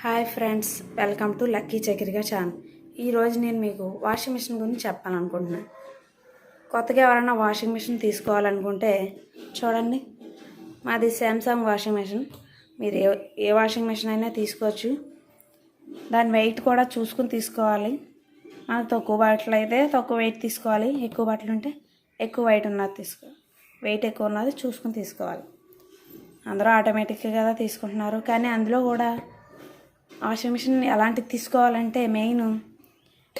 Hi friends welcome to Lucky చక్రిగా channel. ఈరోజు నేను మీకు వాషింగ్ మిషన్ గురించి చెప్పాలనుకుంటున్నాను కొత్తగా ఎవరైనా వాషింగ్ మిషన్ తీసుకోవాలనుకుంటే చూడండి. మాది శాంసంగ్ వాషింగ్ మిషన్. మీరు ఏ ఏ వాషింగ్ మిషన్ అయినా తీసుకోవచ్చు. దాని వెయిట్ కూడా చూసుకుని తీసుకోవాలి. మనకు తక్కువ బట్టలు అయితే తక్కువ వెయిట్ తీసుకోవాలి. ఎక్కువ బట్టలు ఉంటే ఎక్కువ వెయిట్ ఉన్నది తీసుకో వెయిట్ ఎక్కువ ఉన్నది చూసుకుని తీసుకోవాలి. అందరూ ఆటోమేటిక్గా కదా తీసుకుంటున్నారు. కానీ అందులో కూడా వాషింగ్ మిషన్ ఎలాంటిది తీసుకోవాలంటే మెయిన్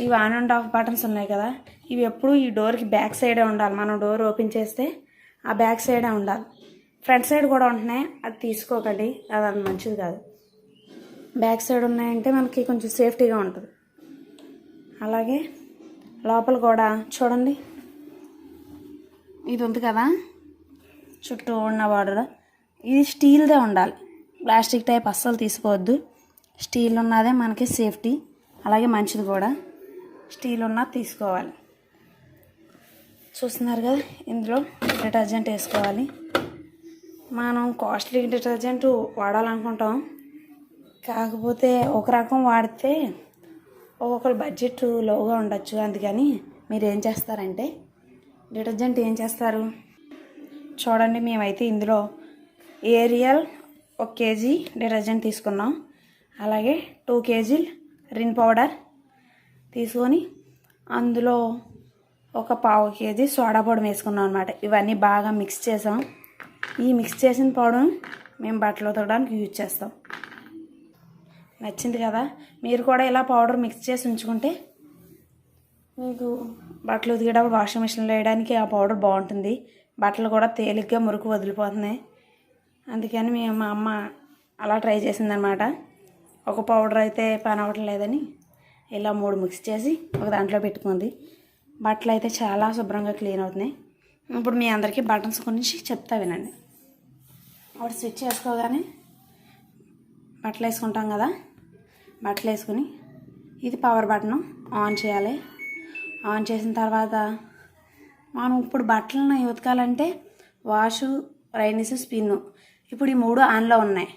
ఇవి ఆన్ అండ్ ఆఫ్ బటన్స్ ఉన్నాయి కదా ఇవి ఎప్పుడు ఈ డోర్కి బ్యాక్ సైడే ఉండాలి. మనం డోర్ ఓపెన్ చేస్తే ఆ బ్యాక్ సైడే ఉండాలి. ఫ్రంట్ సైడ్ కూడా ఉంటున్నాయి. అది తీసుకోకండి. అది అంత మంచిది కాదు. బ్యాక్ సైడ్ ఉన్నాయంటే మనకి కొంచెం సేఫ్టీగా ఉంటుంది. అలాగే లోపల కూడా చూడండి. ఇది ఉంది కదా చుట్టూ ఉన్న బార్డర్. ఇది స్టీల్దే ఉండాలి. ప్లాస్టిక్ టైప్ అస్సలు తీసుకోవద్దు. స్టీల్ ఉన్నదే మనకి సేఫ్టీ అలాగే మంచిది కూడా. స్టీల్ ఉన్న తీసుకోవాలి. చూస్తున్నారు కదా ఇందులో డిటర్జెంట్ వేసుకోవాలి. మనం కాస్ట్లీ డిటర్జెంట్ వాడాలనుకుంటాం. కాకపోతే ఒక రకం వాడితే ఒక్కొక్కరు బడ్జెట్ లోగా ఉండొచ్చు. అందుకని మీరు ఏం చేస్తారంటే డిటర్జెంట్ ఏం చేస్తారు? చూడండి మేమైతే ఇందులో ఏరియల్ ఒక కేజీ డిటర్జెంట్ తీసుకున్నాం. అలాగే టూ కేజీలు రిన్ పౌడర్ తీసుకొని అందులో ఒక పావు కేజీ సోడా పొడి వేసుకున్నాం అనమాట ఇవన్నీ బాగా మిక్స్ చేసాం. ఈ మిక్స్ చేసిన పౌడర్ మేము బట్టలు ఉతకడానికి యూజ్ చేస్తాం. నచ్చింది కదా? మీరు కూడా ఇలా పౌడర్ మిక్స్ చేసి ఉంచుకుంటే మీకు బట్టలు ఉతికేటప్పుడు వాషింగ్ మిషన్లో వేయడానికి ఆ పౌడర్ బాగుంటుంది. బట్టలు కూడా తేలిగ్గా మురుకు వదిలిపోతున్నాయి. అందుకని మేము మా అమ్మ అలా ట్రై చేసిందనమాట ఒక పౌడర్ అయితే పని అవ్వట్లేదని ఇలా మూడు మిక్స్ చేసి ఒక దాంట్లో పెట్టుకుంది. బట్టలు అయితే చాలా శుభ్రంగా క్లీన్ అవుతున్నాయి. ఇప్పుడు మీ అందరికీ బటన్స్ గురించి చెప్తా వినండి. ఒకటి స్విచ్ వేసుకోగానే బట్టలు వేసుకుంటాం కదా. బట్టలు వేసుకుని ఇది పవర్ బటన్ ఆన్ చేయాలి. ఆన్ చేసిన తర్వాత మనం ఇప్పుడు బట్టలను ఉతకాలంటే వాషు రైనిస్ స్పిన్ ఇప్పుడు ఈ మూడు ఆన్లో ఉన్నాయి.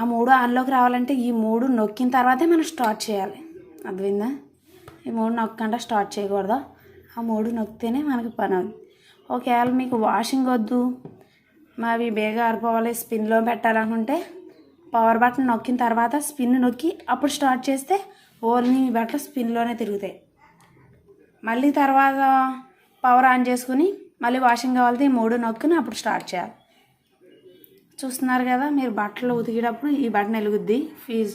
ఆ మూడు ఆన్లోకి రావాలంటే ఈ మూడు నొక్కిన తర్వాతే మనం స్టార్ట్ చేయాలి. అర్థమైందా? ఈ మూడు నొక్కకుండా స్టార్ట్ చేయకూడదు. ఆ మూడు నొక్కితేనే మనకి పని అవుతుంది. ఒకవేళ మీకు వాషింగ్ వద్దు మావి బేగా ఆరిపోవాలి స్పిన్లో పెట్టాలనుకుంటే పవర్ బటన్ నొక్కిన తర్వాత స్పిన్ నొక్కి అప్పుడు స్టార్ట్ చేస్తే ఓన్లీ మీ బట్టలు స్పిన్లోనే తిరుగుతాయి. మళ్ళీ తర్వాత పవర్ ఆన్ చేసుకుని మళ్ళీ వాషింగ్ కావాలి ఈ మూడు నొక్కుని అప్పుడు స్టార్ట్ చేయాలి. చూస్తున్నారు కదా మీరు బట్టలు ఉతికేటప్పుడు ఈ బటన్ వెలుగుద్ది. ఫీజ్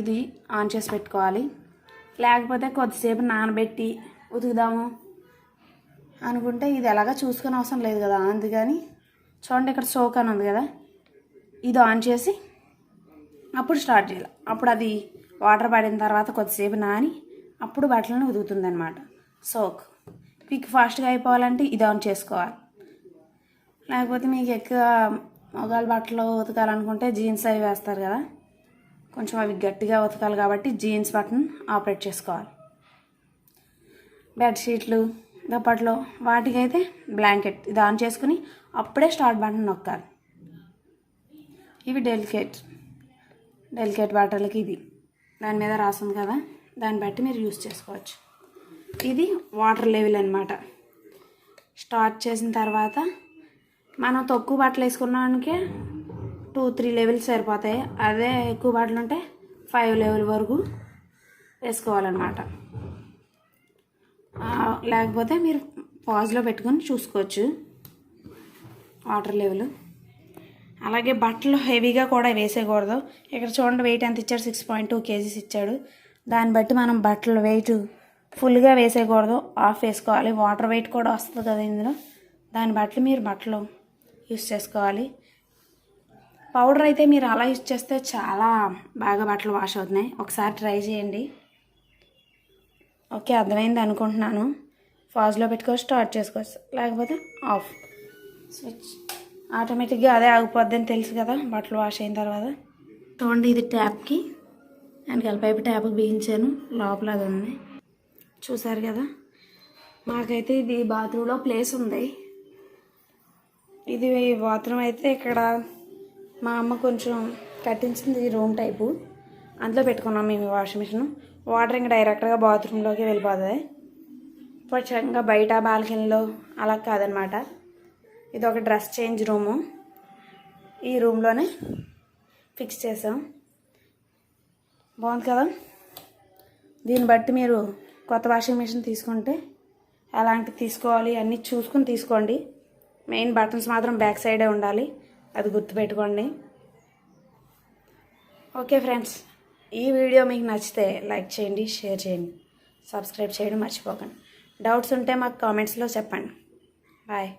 ఇది ఆన్ చేసి పెట్టుకోవాలి. లేకపోతే కొద్దిసేపు నానబెట్టి ఉతుకుదాము అనుకుంటే ఇది ఎలాగా చూసుకునే అవసరం లేదు కదా. అందుకని చూడండి ఇక్కడ సోక్ అని ఉంది కదా ఇది ఆన్ చేసి అప్పుడు స్టార్ట్ చేయాలి. అప్పుడు అది వాటర్ పడిన తర్వాత కొద్దిసేపు నాని అప్పుడు బట్టలను ఉదుకుతుంది అనమాట సోక్. క్విక్ ఫాస్ట్గా అయిపోవాలంటే ఇది ఆన్ చేసుకోవాలి. లేకపోతే మీకు ఎక్కువ మగాళ్ళ బట్టలు ఉతకాలనుకుంటే జీన్స్ అవి వేస్తారు కదా. కొంచెం అవి గట్టిగా ఉతకాలి కాబట్టి జీన్స్ బటన్ ఆపరేట్ చేసుకోవాలి. బెడ్షీట్లు దుప్పట్లు వాటికైతే బ్లాంకెట్ ఇది ఆన్ చేసుకుని అప్పుడే స్టార్ట్ బటన్ నొక్కాలి. ఇవి డెలికేట్ డెలికేట్ బట్టలకి ఇది. దాని మీద రాసింది కదా దాన్ని బట్టి మీరు యూస్ చేసుకోవచ్చు. ఇది వాటర్ లెవెల్ అనమాట స్టార్ట్ చేసిన తర్వాత మనం తక్కువ బట్టలు వేసుకున్నానికే టూ త్రీ లెవెల్స్ సరిపోతాయి. అదే ఎక్కువ బట్టలు ఉంటే ఫైవ్ లెవెల్ వరకు వేసుకోవాలన్నమాట. లేకపోతే మీరు పాజ్లో పెట్టుకొని చూసుకోవచ్చు. వాటర్ లెవెల్ అలాగే బట్టలు హెవీగా కూడా వేసేయకూడదు. ఇక్కడ చూడండి వెయిట్ ఎంత ఇచ్చాడు? సిక్స్ పాయింట్ టూ కేజీస్ ఇచ్చాడు. దాన్ని బట్టి మనం బట్టలు వెయిట్ ఫుల్గా వేసేయకూడదు. ఆఫ్ వేసుకోవాలి. వాటర్ వెయిట్ కూడా వస్తుంది కదా ఇందులో. దాన్ని బట్టి మీరు బట్టలు యూస్ చేసుకోవాలి. పౌడర్ అయితే మీరు అలా యూజ్ చేస్తే చాలా బాగా బట్టలు వాష్ అవుతున్నాయి. ఒకసారి ట్రై చేయండి. ఓకే అర్థమైంది అనుకుంటున్నాను. ఫాజ్లో పెట్టుకొని స్టార్ట్ చేసుకోవచ్చు లేకపోతే ఆఫ్ స్విచ్ ఆటోమేటిక్గా అదే ఆగిపోద్ది తెలుసు కదా బట్టలు వాష్ అయిన తర్వాత. చూడండి ఇది ట్యాప్కి వెనకాల పైపు ట్యాప్కి బిగించాను. లోపల అది ఉంది. చూసారు కదా? మాకైతే ఇది బాత్రూంలో ప్లేస్ ఉంది. ఇది బాత్రూమ్ అయితే ఇక్కడ మా అమ్మ కొంచెం కట్టించింది రూమ్ టైపు. అందులో పెట్టుకున్నాం మేము వాషింగ్ మిషన్. వాటర్ ఇంకా డైరెక్ట్గా బాత్రూంలోకి వెళ్ళిపోతుంది. పచ్చంగా బయట బాల్కనీలో అలా కాదనమాట. ఇది ఒక డ్రెస్ చేంజ్ రూము ఈ రూమ్లోనే ఫిక్స్ చేసాం. బాగుంది కదా? దీన్ని బట్టి మీరు కొత్త వాషింగ్ మిషన్ తీసుకుంటే ఎలాంటివి తీసుకోవాలి అన్నీ చూసుకుని తీసుకోండి. మెయిన్ బటన్స్ మాత్రం బ్యాక్ సైడే ఉండాలి. అది గుర్తుపెట్టుకోండి ఓకే ఫ్రెండ్స్ ఈ వీడియో మీకు నచ్చితే లైక్ చేయండి షేర్ చేయండి. సబ్స్క్రైబ్ చేయడం మర్చిపోకండి. డౌట్స్ ఉంటే మాకు కామెంట్స్లో చెప్పండి. బాయ్.